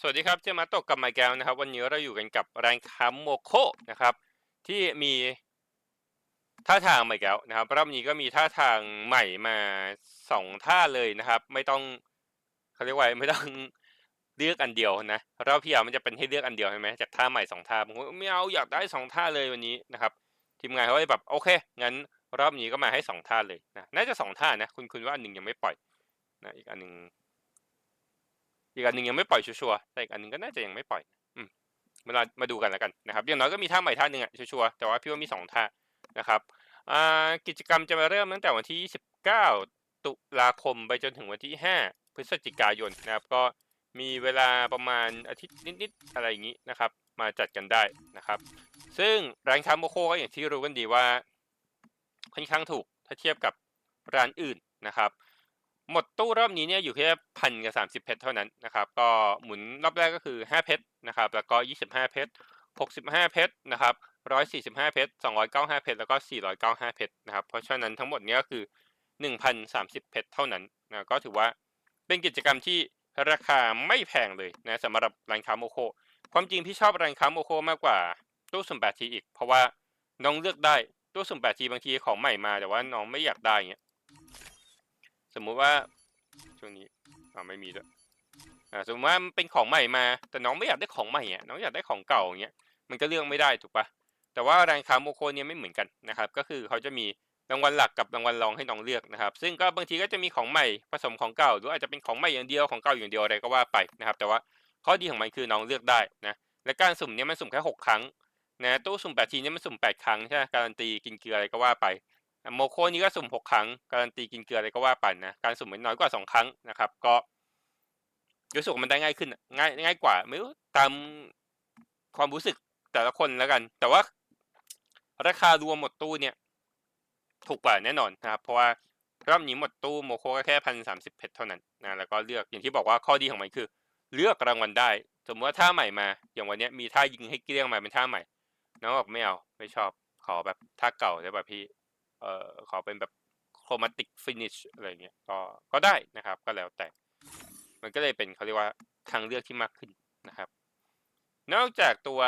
สวัสดีครับเจมาตกกับไมแก้วนะครับ วันนี้เราอยู่กันกับแรงคัมโมโคนะครับ ที่มีท่าทางใหม่แก้วนะครับรอบนี้ก็มีท่าทางใหม่มาสองท่าเลยนะครับ ไม่ต้องเขาเรียกว่าไม่ต้องเลือกอันเดียวนะรอบพี่อามันจะเป็นให้เลือกอันเดียวใช่ไหมจากท่าใหม่สองท่าผมก็ไม่เอาอยากได้สองท่าเลยวันนี้นะครับ ทีมงานเขาเลยแบบโอเคงั้น รอบนี้ก็มาให้สองท่าเลยนะน่าจะสองท่านะ คุณคุณว่าอันหนึ่งยังไม่ปล่อยนะอีกอันหนึ่ง อีกอันหนึ่งยังไม่ปล่อยชัวร์ๆแต่อีกอันหนึ่งก็น่าจะยังไม่ปล่อยอืมาลามาดูกันแล้วกันนะครับอย่างน้อยก็มีท่าใหม่ท่าหนึ่งอะชัวร์ๆแต่ว่าพี่ว่ามีสองท่านะครับกิจกรรมจะมาเริ่มตั้งแต่วันที่29ตุลาคมไปจนถึงวันที่ 5 พฤศจิกายนนะครับ ก็มีเวลาประมาณอาทิตย์นิดๆอะไรอย่างนี้นะครับ มาจัดกันได้นะครับ ซึ่งร้านค้าโมโคก็อย่างที่รู้กันดีว่า ค่อนข้างถูกถ้าเทียบกับร้านอื่นนะครับ หมดตู้รอบนี้เนี่ยอยู่แค่พันกับสามสิบเพชรเท่านั้นนะครับ ก็หมุนรอบแรกก็คือห้าเพชรนะครับ แล้วก็ยี่สิบห้าเพชรหกสิบห้าเพชรนะครับร้อยสี่สิบห้าเพชรสองร้อยเก้าห้าเพชรแล้วก็สี่ร้อยเก้าห้าเพชรนะครับ เพราะฉะนั้นทั้งหมดนี้ก็คือหนึ่งพันสามสิบเพชรเท่านั้นนะก็ถือว่าเป็นกิจกรรมที่ราคาไม่แพงเลยนะสำหรับร้านค้าโมโค ความจริงพี่ชอบร้านค้าโมโคมากกว่าตู้สุ่มแปดทีอีก เพราะว่าน้องเลือกได้ตู้สุ่มแปดทีบางทีของใหม่มาแต่ว่าน้องไม่อยากได้เงี้ย มมุติว่าช่วงนี้อ่าไม่มีด้วยอ่าสมมติว่ามันเป็นของใหม่มา แต่น้องไม่อยากได้ของใหม่อะน้องอยากได้ของเก่าอย่างเงี้ยมันก็เลือกไม่ได้ถูกปะแต่ว่าร้านค้าโมโคเนี่ยไม่เหมือนกันนะครับ ก็คือเขาจะมีรางวัลหลักกับรางวัลรองให้น้องเลือกนะครับ ซึ่งก็บางทีก็จะมีของใหม่ผสมของเก่า หรืออาจจะเป็นของใหม่อย่างเดียวของเก่าอย่างเดียวอะไรก็ว่าไปนะครับ แต่ว่าข้อดีของมันคือน้องเลือกได้นะและการสุ่มเนี่ยมันสุ่มแค่หกครั้งนะตู้สุ่มแปดทีเนี่ยมันสุ่มแปดครั้งใช่ไหมการันตีกินเกลืออะไรก็ว่าไป โมโคนี้ก็สุ่มหกครั้ง การันตีกินเกลืออะไรก็ว่าไปนะ การสุ่มมันน้อยกว่าสองครั้งนะครับ ก็รู้สึกมันได้ง่ายขึ้น ง่ายง่ายกว่า ไม่รู้ตามความรู้สึกแต่ละคนแล้วกัน แต่ว่าราคารวมหมดตู้เนี่ย ถูกกว่าแน่นอนนะครับ เพราะว่ารอบนี้หมดตู้โมโคก็แค่พันสามสิบเพชรเท่านั้นนะ แล้วก็เลือกอย่างที่บอกว่าข้อดีของมันคือ เลือกรางวัลได้ สมมติว่าท่าใหม่มา อย่างวันนี้มีท่ายิงให้เกลี้ยงมาเป็นท่าใหม่ น้องบอกไม่เอาไม่ชอบขอแบบท่าเก่าได้ป่ะพี่ เอ่อขอเป็นแบบโครมาติกฟินิชอะไรเงี้ยก็ก็ได้นะครับ ก็แล้วแต่ มันก็เลยเป็นเขาเรียกว่าทางเลือกที่มากขึ้นนะครับ นอกจากตัว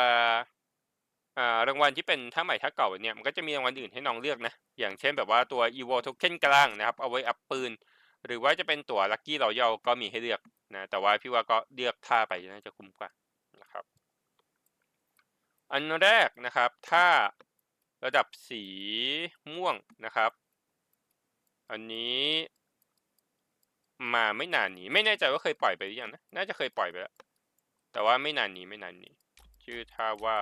รางวัลที่เป็นท่าใหม่ท่าเก่าเนี่ยมันก็จะมีรางวัลอื่นให้น้องเลือกนะ อย่างเช่นแบบว่าตัว evo token กลางนะครับ เอาไว้อัพปืน หรือว่าจะเป็นตัว lucky royal ก็มีให้เลือกนะแต่ว่าพี่ว่าก็เลือกท่าไปน่าจะคุ้มกว่านะครับ อันแรกนะครับถ้า ระดับสีม่วงนะครับ อันนี้มาไม่นานนี้ ไม่แน่ใจว่าเคยปล่อยไปหรือยังนะ น่าจะเคยปล่อยไปแล้ว แต่ว่าไม่นานนี้ไม่นานนี้ ชื่อท่าว่า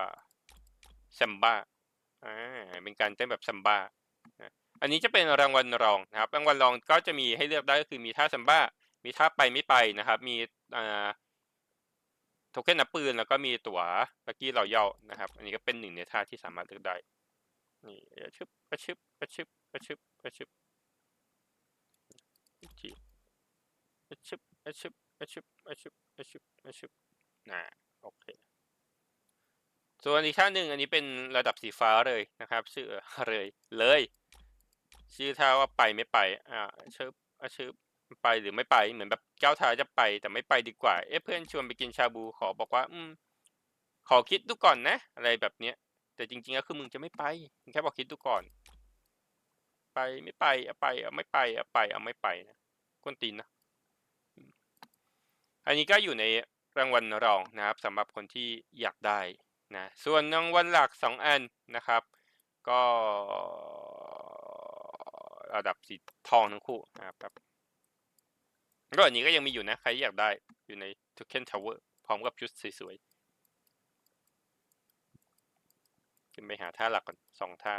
ซัมบ้าอ่าเป็นการเต้นแบบซัมบ้าอันนี้จะเป็นรางวัลรองนะครับ รางวัลรองก็จะมีให้เลือกได้ก็คือมีท่าซัมบ้า มีท่าไปไม่ไปนะครับ มีอ่าโทเค็นนับปืนแล้วก็มีตั๋วลักกี้เราเย่านะครับ อันนี้ก็เป็นหนึ่งในท่าที่สามารถเลือกได้ นี่ชึบกระชึบกระชึบกระชึบกระชึบจีกระชึบกระชึบกระชึบกระชึบกระชึบกระชึบน่าโอเคส่วนอีกท่าหนึ่งอันนี้เป็นระดับสีฟ้าเลยนะครับ ชื่อเลยเลย ชื่อท่าว่าไปไม่ไปอ่าชึบกระชึบไปหรือไม่ไปเหมือนแบบเจ้าท้าจะไปแต่ไม่ไปดีกว่า เอ๊ะเพื่อนชวนไปกินชาบูขอบอกว่า อืมขอคิดดูก่อนนะ อะไรแบบเนี้ย แต่จริงๆก็คือมึงจะไม่ไปมึงแค่บอกคิดดูก่อน ไปไม่ไปเอาไปเอาไม่ไปเอาไปเอาไม่ไปนะกวนตีนนะอันนี้ก็อยู่ในรางวัลรองนะครับสำหรับคนที่อยากได้นะส่วนรางวัลหลักสองอันนะครับ ก็ระดับสีทองทั้งคู่นะครับก็อันนี้ก็ยังมีอยู่นะ ใครอยากได้อยู่ใน Token Tower พร้อมกับชุดสวยๆ ขึ้นไปหาท่าหลักก่อนสองท่า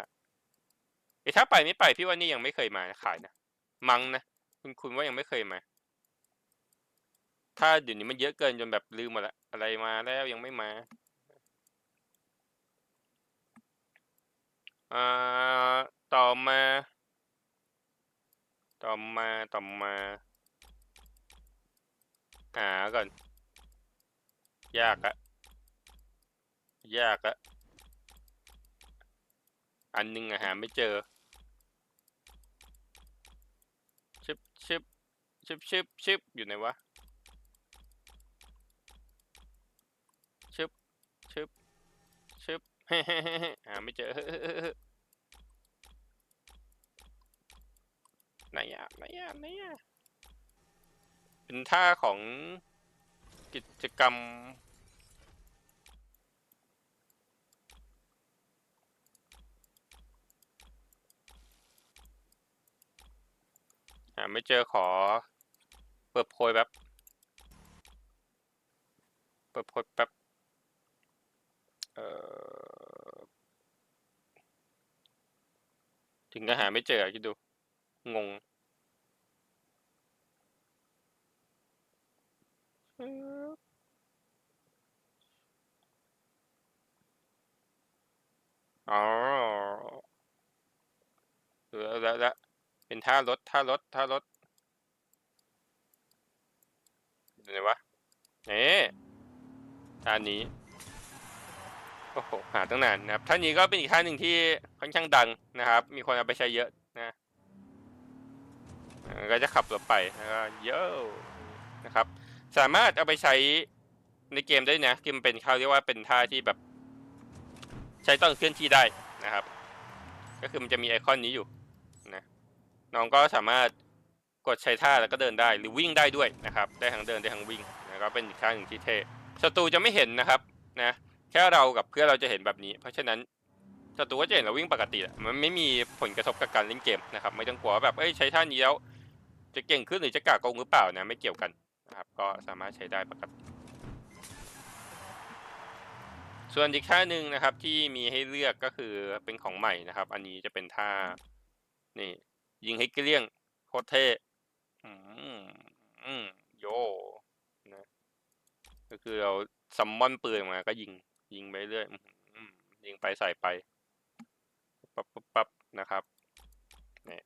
ไอ้ถ้าไปไม่ไปพี่ว่านี่ยังไม่เคยมาขายนะมังนะคุณคุณว่ายังไม่เคยมา ถ้าเดี๋ยวนี้มันเยอะเกินจนแบบลืมหมดละอะไรมาแล้วยังไม่มาอ่าต่อมา ต่อมาต่อมาหาก่อน ยากอะยากอะ อันนึงอะหาไม่เจอชิบชิบชิบชิบชิบอยู่ไหนวะชิบชิบชิบหาไม่เจอไหนอะไหนอะไหนอะเป็นท่าของกิจกรรม หาไม่เจอขอ เปิดโพยแบบเปิดโพยแป๊บ เอ่อ ถึงจะหาไม่เจอคิดดู งงอ๋อแล้วแล้ว เป็นท่ารถท่ารถท่ารถอยู่ไหนวะเอ๊ท่านี้โอ้โหหาตั้งนานนะครับท่านี้ก็เป็นอีกท่าหนึ่งที่ค่อนข้างดังนะครับ มีคนเอาไปใช้เยอะนะก็จะขับรถไปแล้วก็โย่นะครับ สามารถเอาไปใช้ในเกมได้นะเกมเป็นเขาเรียกว่าเป็นท่าที่แบบ ใช้ต้อนเคลื่อนที่ได้นะครับ ก็คือมันจะมีไอคอนนี้อยู่นะ น้องก็สามารถกดใช้ท่าแล้วก็เดินได้หรือวิ่งได้ด้วยนะครับ ได้ทั้งเดินได้ทั้งวิ่งนะก็เป็นอีกท่าหนึ่งที่เท่ศัตรูจะไม่เห็นนะครับนะแค่เรากับเพื่อนเราจะเห็นแบบนี้ เพราะฉะนั้นศัตรูก็จะเห็นเราวิ่งปกติมันไม่มีผลกระทบกับการเล่นเกมนะครับ ไม่ต้องกลัวว่าแบบเอ้ยใช้ท่านี้แล้วจะเก่งขึ้นหรือจะกากงหรือเปล่านะไม่เกี่ยวกันนะครับ ก็สามารถใช้ได้ปกติ ส่วนอีกท่าหนึ่งนะครับที่มีให้เลือกก็คือเป็นของใหม่นะครับ อันนี้จะเป็นท่านี่ ยิงให้เกลี้ยงโคตรเท่อืมอืมโยนะก็คือเราซัมมอนปืนมาก็ยิง ยิงไปเรื่อยยิงไปใส่ไปปั๊บปั๊บปั๊บนะครับนี่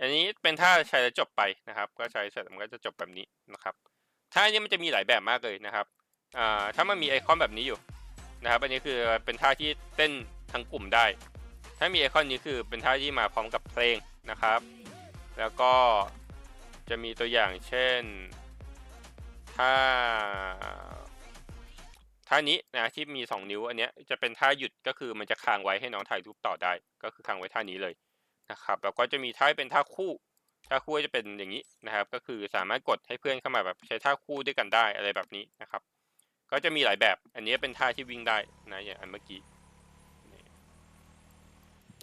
อันนี้เป็นท่าใช้แล้วจบไปนะครับ ก็ใช้เสร็จมันก็จะจบแบบนี้นะครับท่านี้มันจะมีหลายแบบมากเลยนะครับอ่าถ้ามันมีไอคอนแบบนี้อยู่นะครับ อันนี้คือเป็นท่าที่เต้นทั้งกลุ่มได้ ถ้ามีไอคอนนี้คือเป็นท่าที่มาพร้อมกับเพลงนะครับ แล้วก็จะมีตัวอย่างเช่นท่าท่านี้นะที่มี 2 นิ้วอันเนี้ยจะเป็นท่าหยุดก็คือมันจะค้างไว้ให้น้องถ่ายรูปต่อได้ ก็คือค้างไว้ท่านี้เลยนะครับแล้วก็จะมีท่าเป็นท่าคู่ท่าคู่จะเป็นอย่างนี้นะครับ ก็คือสามารถกดให้เพื่อนเข้ามาแบบใช้ท่าคู่ด้วยกันได้อะไรแบบนี้นะครับ ก็จะมีหลายแบบ อันนี้เป็นท่าที่วิ่งได้นะอย่างอันเมื่อกี้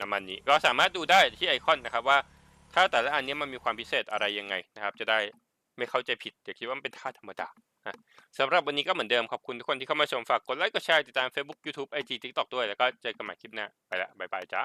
ประมาณนี้ก็สามารถดูได้ที่ไอคอนนะครับว่าถ้าแต่ละอันนี้มันมีความพิเศษอะไรยังไงนะครับ จะได้ไม่เข้าใจผิดอย่าคิดว่ามันเป็นท่าธรรมดานะสำหรับวันนี้ก็เหมือนเดิมขอบคุณทุกคนที่เข้ามาชมฝากกดไลค์กดแชร์ติดตาม Facebook YouTube IG TikTok ด้วยแล้วก็เจอกันใหม่คลิปหน้าไปละบ๊ายบายจ้า